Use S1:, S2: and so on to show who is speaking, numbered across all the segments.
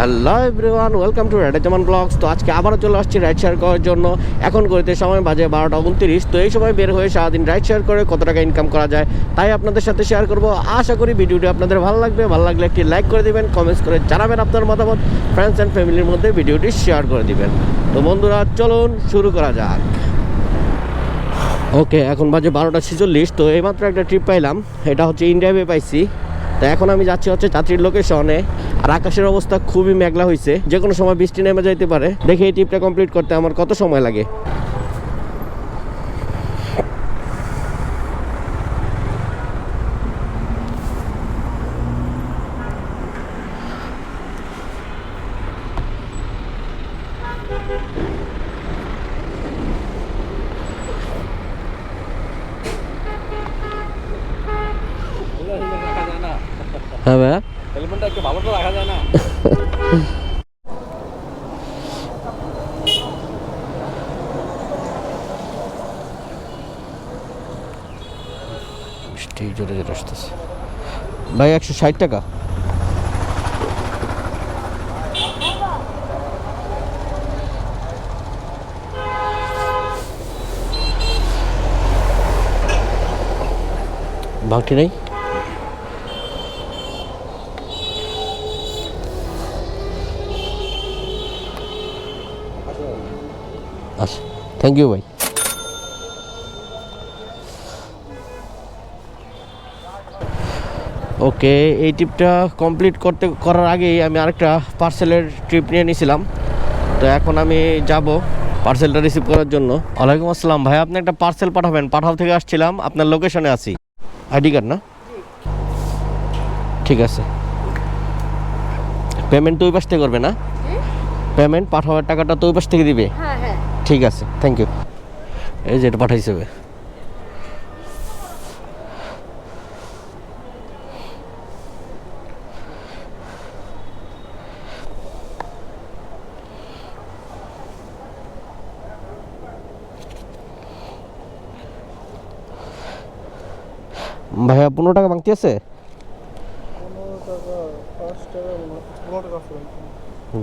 S1: Hello everyone welcome to Rayed Zaman blogs তো আজকে আবারও চলে আসছি রাইড শেয়ার করার জন্য। এখন করিতে সময় বাজে বারোটা উনত্রিশ। তো এই সময় বের হয়ে সারাদিন রাইড শেয়ার করে কত টাকা ইনকাম করা যায়, তাই আপনাদের সাথে শেয়ার করব। আশা করি ভিডিওটি আপনাদের ভালো লাগবে। ভালো লাগলে একটি লাইক করে দিবেন কমেন্টস করে জানাবেন আপনার মতামত। ফ্রেন্ডস অ্যান্ড ফ্যামিলির মধ্যে ভিডিওটি শেয়ার করে দিবেন। তো বন্ধুরা, চলুন শুরু করা যাক। ওকে এখন বাজে বারোটা ছেচল্লিশ। তো এইমাত্র একটা ট্রিপ পাইলাম। এটা হচ্ছে ইন্ডিয়া পাইছি। তো এখন আমি যাচ্ছি হচ্ছে যাত্রীর লোকেশনে আর আকাশের অবস্থা খুবই মেঘলা হয়েছে যে কোনো সময় বৃষ্টি নেমে যাইতে পারে। দেখে এই ট্রিপটা কমপ্লিট করতে আমার কত সময় লাগে
S2: রাখা যায় না
S1: হ্যাঁ ভাইয়া
S2: হেলমেটটা একটু ভালো করে রাখা যায় না
S1: বৃষ্টি জোরে জোরে আসতেছে। ভাই একশো ষাট টাকা। ভাঙটি নেই? থ্যাংক ইউ ভাই ওকে এই ট্রিপটা কমপ্লিট করতে করার আগেই আমি আরেকটা পার্সেলের ট্রিপ নিয়ে নিয়েছিলাম তো এখন আমি যাব পার্সেলটা রিসিভ করার জন্য। ওয়ালাইকুম আসসালাম ভাই আপনি একটা পার্সেল পাঠাবেন। পাঠাও থেকে আসছিলাম আপনার লোকেশনে আছি। আইডি কার্ড না? ঠিক আছে। পেমেন্ট তো ওই পাশ থেকে করবে না? পেমেন্ট পাঠাবার টাকাটা তো ওই পাশ থেকে দিবে?
S3: হ্যাঁ।
S1: ঠিক আছে থ্যাংক ইউ এই যে এটা পাঠাইছে ভাই। ভাইয়া পনেরো টাকা বাংতি আছে।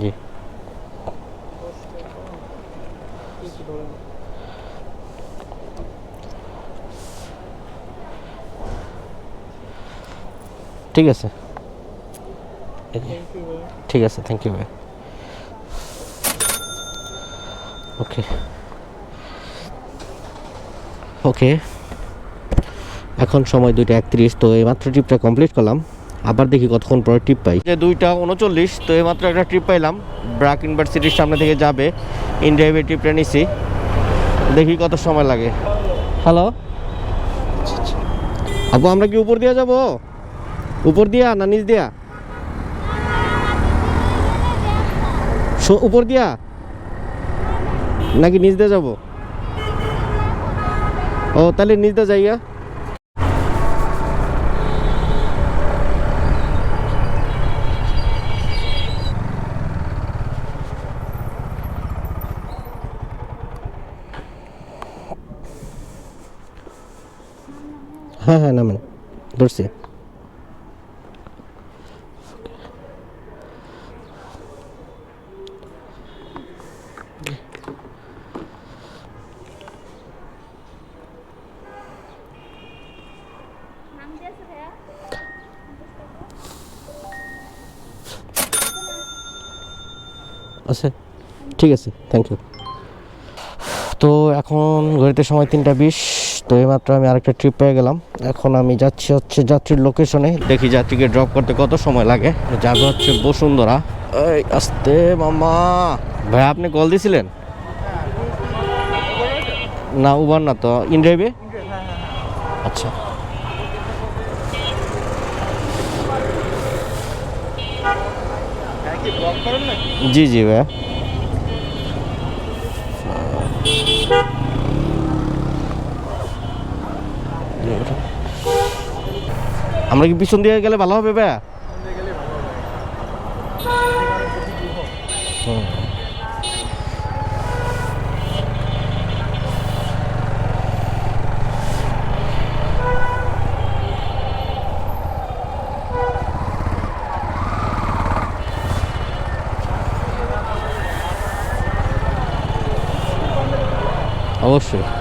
S1: জি
S2: দশ টাকা কিছু ধরেন
S1: ঠিক আছে। এই ঠিক আছে থ্যাংক ইউ ভাই ওকে ওকে এখন সময় দুইটা একত্রিশ তো এইমাত্র ট্রিপটা কমপ্লিট করলাম। আবার দেখি কতক্ষণ পরে ট্রিপ পাই। যে দুইটা উনচল্লিশ তো এইমাত্র একটা ট্রিপ পাইলাম। ব্রাক ইউনিভার্সিটির সামনে থেকে যাবে। ইন্ডিয়া ট্রিপটা নিছি। দেখি কত সময় লাগে। হ্যালো আপু আমরা কি উপর দিয়ে যাব? উপর দিয়া না নিচ দিয়া? উপর দিয়া? নাকি নিচ দিয়ে যাব? ও তাহলে নিচ দিয়ে যাইয়া। হ্যাঁ হ্যাঁ নামেন। ধরছি। আছে। ঠিক আছে থ্যাংক ইউ তো এখন ঘড়িতে সময় তিনটা বিশ। তো এইমাত্র আমি আরেকটা ট্রিপ পেয়ে গেলাম। এখন আমি যাচ্ছি হচ্ছে যাত্রীর লোকেশনে দেখি যাত্রীকে ড্রপ করতে কত সময় লাগে। যাবে হচ্ছে বসুন্ধরা। এই, আস্তে মামা ভাই, আপনি কল দিছিলেন? না উবার না তো ইনড্রাইভে আচ্ছা। জি জি, ভাইয়া। আমরা কি পিছন দিয়ে গেলে ভালো হবে ভাইয়া? অবশ্যই।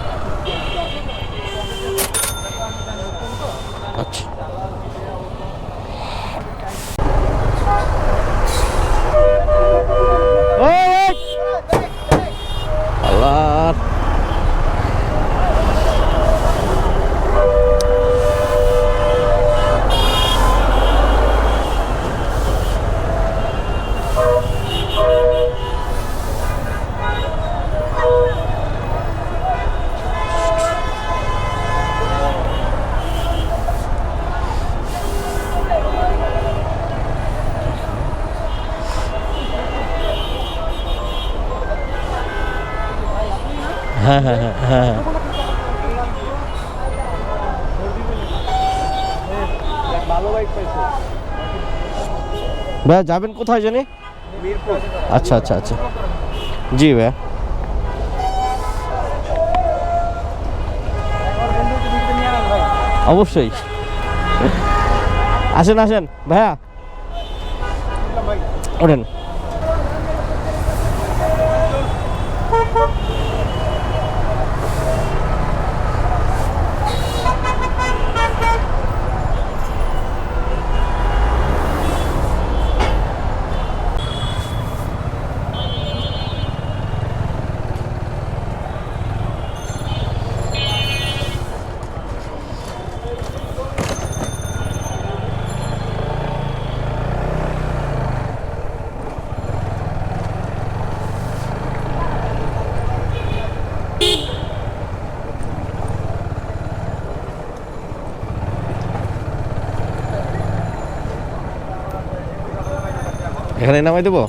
S1: হ্যাঁ হ্যাঁ হ্যাঁ হ্যাঁ হ্যাঁ। ভাইয়া, যাবেন কোথায় জানি? আচ্ছা আচ্ছা আচ্ছা। জি, ভাইয়া। অবশ্যই। আসেন আসেন, ভাইয়া। ওঠেন। এখানে নামাই দেবো?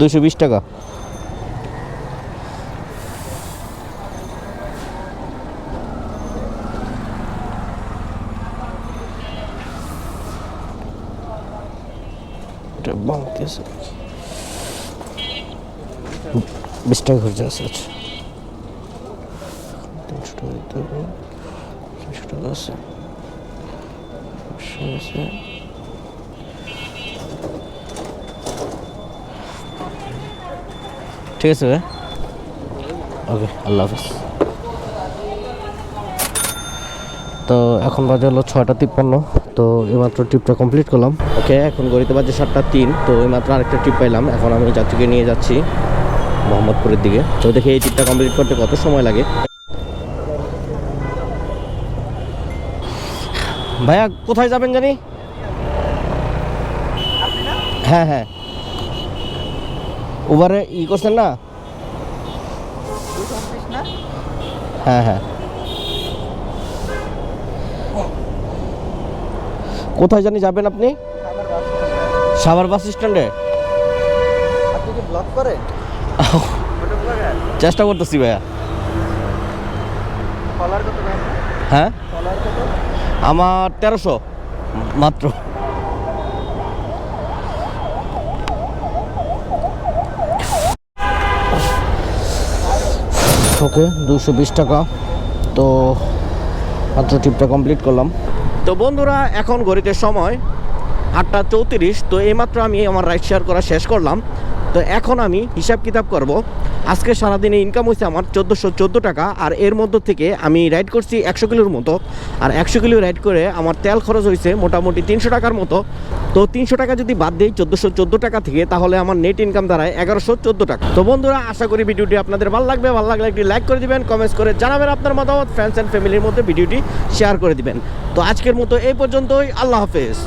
S1: দুশো বিশ টাকা। এটা ভাঙতেছে বিশ টাকা খরচা আছে আচ্ছা। তিনশো টাকা তিনশো টাকা আছে। আছে। ঠিক আছে ওকে, আল্লাহ হাফিজ। তো এখন বাজে হলো ছয়টা তিপ্পান্ন তো এইমাত্র ট্রিপটা কমপ্লিট করলাম। ওকে এখন গড়িতে বাজে সাতটা তিন তো এইমাত্র আরেকটা ট্রিপ পাইলাম। এখন আমি যাত্রীকে নিয়ে যাচ্ছি মোহাম্মদপুরের দিকে। তো দেখি এই ট্রিপটা কমপ্লিট করতে কত সময় লাগে? ভাইয়া কোথায় যাবেন জানি? হ্যাঁ হ্যাঁ। উবারে ই করছেন না? হ্যাঁ হ্যাঁ। কোথায় জানি যাবেন আপনি? সাভার বাস স্ট্যান্ডে? চেষ্টা করতেছি ভাইয়া। হ্যাঁ? আমার তেরোশো মাত্র। ওকে দুশো বিশ টাকা। তো মাত্র ট্রিপটা কমপ্লিট করলাম। তো বন্ধুরা, এখন ঘড়িতে সময় আটটা চৌত্রিশ, তো এইমাত্র আমি আমার রাইড শেয়ার করা শেষ করলাম। তো এখন আমি হিসাব কিতাব করব। আজকে সারাদিনে ইনকাম হয়েছে আমার চোদ্দোশো চোদ্দ টাকা, আর এর মধ্য থেকে আমি রাইড করছি একশো কিলোর মতো। আর একশো কিলো রাইড করে আমার তেল খরচ হয়েছে মোটামুটি তিনশো টাকার মতো। তো তিনশো টাকা যদি বাদ দিই চোদ্দোশো চোদ্দ টাকা থেকে, তাহলে আমার নেট ইনকাম দাঁড়ায় এগারোশো চোদ্দ টাকা। তো বন্ধুরা, আশা করি ভিডিওটি আপনাদের ভালো লাগবে। ভালো লাগলে একটি লাইক করে দিবেন কমেন্টস করে জানাবেন আপনার মতামত ফ্রেন্ডস অ্যান্ড ফ্যামিলির মধ্যে ভিডিওটি শেয়ার করে দিবেন। তো আজকের মতো এই পর্যন্তই, আল্লাহ হাফেজ।